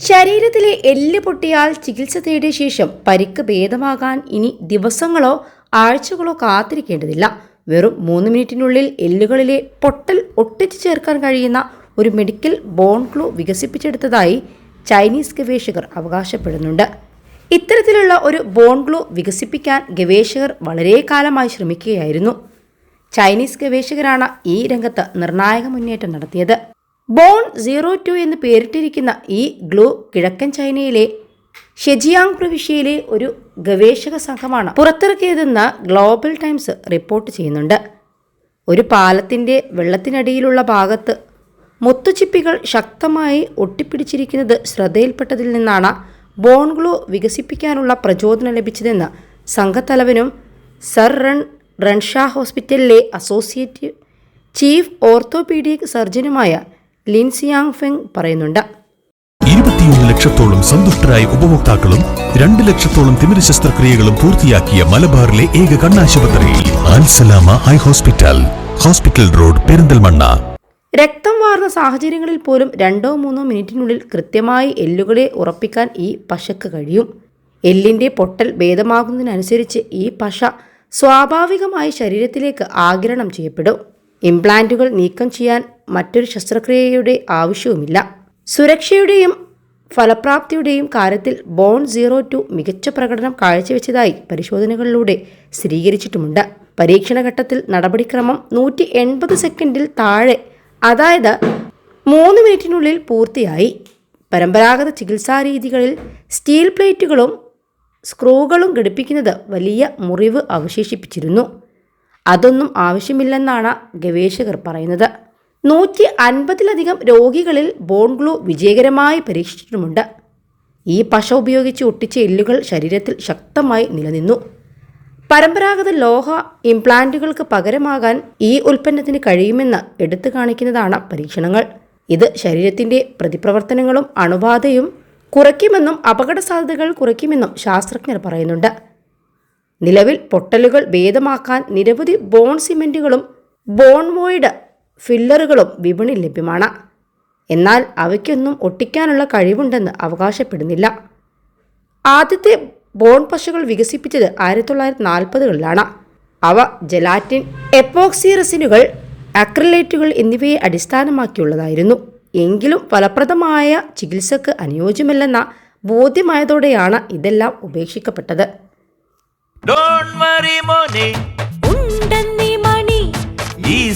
ശരീരത്തിലെ എല്ല് പൊട്ടിയാൽ ചികിത്സ തേടിയ ശേഷം പരിക്ക് ഭേദമാകാൻ ഇനി ദിവസങ്ങളോ ആഴ്ചകളോ കാത്തിരിക്കേണ്ടതില്ല. വെറും മൂന്ന് മിനിറ്റിനുള്ളിൽ എല്ലുകളിലെ പൊട്ടൽ ഒട്ടിച്ചു ചേർക്കാൻ കഴിയുന്ന ഒരു മെഡിക്കൽ ബോൺ ഗ്ലൂ വികസിപ്പിച്ചെടുത്തതായി ചൈനീസ് ഗവേഷകർ അവകാശപ്പെടുന്നുണ്ട്. ഇത്തരത്തിലുള്ള ഒരു ബോൺ ഗ്ലൂ വികസിപ്പിക്കാൻ ഗവേഷകർ വളരെ കാലമായി ശ്രമിക്കുകയായിരുന്നു. ചൈനീസ് ഗവേഷകരാണ് ഈ രംഗത്ത് നിർണായക മുന്നേറ്റം നടത്തിയത്. ബോൺ സീറോ ടു എന്ന് പേരിട്ടിരിക്കുന്ന ഈ ഗ്ലൂ കിഴക്കൻ ചൈനയിലെ ഷെജിയാങ് പ്രവിശ്യയിലെ ഒരു ഗവേഷക സംഘമാണ് പുറത്തിറക്കിയതെന്ന് ഗ്ലോബൽ ടൈംസ് റിപ്പോർട്ട് ചെയ്യുന്നുണ്ട്. ഒരു പാലത്തിന്റെ വെള്ളത്തിനടിയിലുള്ള ഭാഗത്ത് മുത്തുചിപ്പികൾ ശക്തമായി ഒട്ടിപ്പിടിച്ചിരിക്കുന്നത് ശ്രദ്ധയിൽപ്പെട്ടതിൽ നിന്നാണ് ബോൺ ഗ്ലൂ വികസിപ്പിക്കാനുള്ള പ്രചോദനം ലഭിച്ചതെന്ന് സംഘത്തലവനും സർ റൺ റൺഷാ ഹോസ്പിറ്റലിലെ അസോസിയേറ്റ് ചീഫ് ഓർത്തോപീഡിക് സർജനുമായ ലിൻസിയാങ് ഫെങ് പറയുന്നുണ്ട്. ഇരുപത്തിയൊന്ന് ലക്ഷത്തോളം സന്തുഷ്ടരായ ഉപഭോക്താക്കളും രണ്ട് ലക്ഷത്തോളം തിമിര ശസ്ത്രക്രിയകളും പൂർത്തിയാക്കിയ മലബാറിലെ ഏക കണ്ണാശുപത്രി Al Salama high hospital hospital road Perinthalmanna. രക്തം വാർന്ന സാഹചര്യങ്ങളിൽ പോലും രണ്ടോ മൂന്നോ മിനിറ്റിനുള്ളിൽ കൃത്യമായി എല്ലുകളെ ഉറപ്പിക്കാൻ ഈ പശക്ക് കഴിയും. എല്ലിന്റെ പൊട്ടൽ ഭേദമാകുന്നതിനനുസരിച്ച് ഈ പശ സ്വാഭാവികമായി ശരീരത്തിലേക്ക് ആഗിരണം ചെയ്യപ്പെടും. ഇംപ്ലാന്റുകൾ നീക്കം ചെയ്യാൻ മറ്റൊരു ശസ്ത്രക്രിയയുടെ ആവശ്യവുമില്ല. സുരക്ഷയുടെയും ഫലപ്രാപ്തിയുടെയും കാര്യത്തിൽ ബോൺ സീറോ ടു മികച്ച പ്രകടനം കാഴ്ചവെച്ചതായി പരിശോധനകളിലൂടെ സ്ഥിരീകരിച്ചിട്ടുമുണ്ട്. പരീക്ഷണഘട്ടത്തിൽ നടപടിക്രമം നൂറ്റി എൺപത് സെക്കൻഡിൽ താഴെ അതായത് മൂന്ന് മിനിറ്റിനുള്ളിൽ പൂർത്തിയായി. പരമ്പരാഗത ചികിത്സാ രീതികളിൽ സ്റ്റീൽ പ്ലേറ്റുകളും സ്ക്രൂകളും ഘടിപ്പിക്കുന്നത് വലിയ മുറിവ് അവശേഷിപ്പിച്ചിരുന്നു. അതൊന്നും ആവശ്യമില്ലെന്നാണ് ഗവേഷകർ പറയുന്നത്. നൂറ്റി അൻപതിലധികം രോഗികളിൽ ബോൺ ഗ്ലൂ വിജയകരമായി പരീക്ഷിച്ചിട്ടുമുണ്ട്. ഈ പശ ഉപയോഗിച്ച് ഒട്ടിച്ച എല്ലുകൾ ശരീരത്തിൽ ശക്തമായി നിലനിന്നു. പരമ്പരാഗത ലോഹ ഇംപ്ലാന്റുകൾക്ക് പകരമാകാൻ ഈ ഉൽപ്പന്നത്തിന് കഴിയുമെന്ന് എടുത്തു കാണിക്കുന്നതാണ് പരീക്ഷണങ്ങൾ. ഇത് ശരീരത്തിന്റെ പ്രതിപ്രവർത്തനങ്ങളും അണുബാധയും കുറയ്ക്കുമെന്നും അപകട സാധ്യതകൾ കുറയ്ക്കുമെന്നും ശാസ്ത്രജ്ഞർ പറയുന്നുണ്ട്. നിലവിൽ പൊട്ടലുകൾ ഭേദമാക്കാൻ നിരവധി ബോൺ സിമെന്റുകളും ബോൺ വോയിഡ് ഫില്ലറുകളും വിപണിയിൽ ലഭ്യമാണ്. എന്നാൽ അവയ്ക്കൊന്നും ഒട്ടിക്കാനുള്ള കഴിവുണ്ടെന്ന് അവകാശപ്പെടുന്നില്ല. ആദ്യത്തെ ബോൺ പശകൾ വികസിപ്പിച്ചത് ആയിരത്തി തൊള്ളായിരത്തി നാൽപ്പതുകളിലാണ് അവ ജലാറ്റിൻ എപ്പോക്സി റെസിനുകൾ അക്രലേറ്റുകൾ എന്നിവയെ അടിസ്ഥാനമാക്കിയുള്ളതായിരുന്നു. എങ്കിലും ഫലപ്രദമായ ചികിത്സക്ക് അനുയോജ്യമല്ലെന്ന ബോധ്യമായതോടെയാണ് ഇതെല്ലാം ഉപേക്ഷിക്കപ്പെട്ടത്. Don't worry, money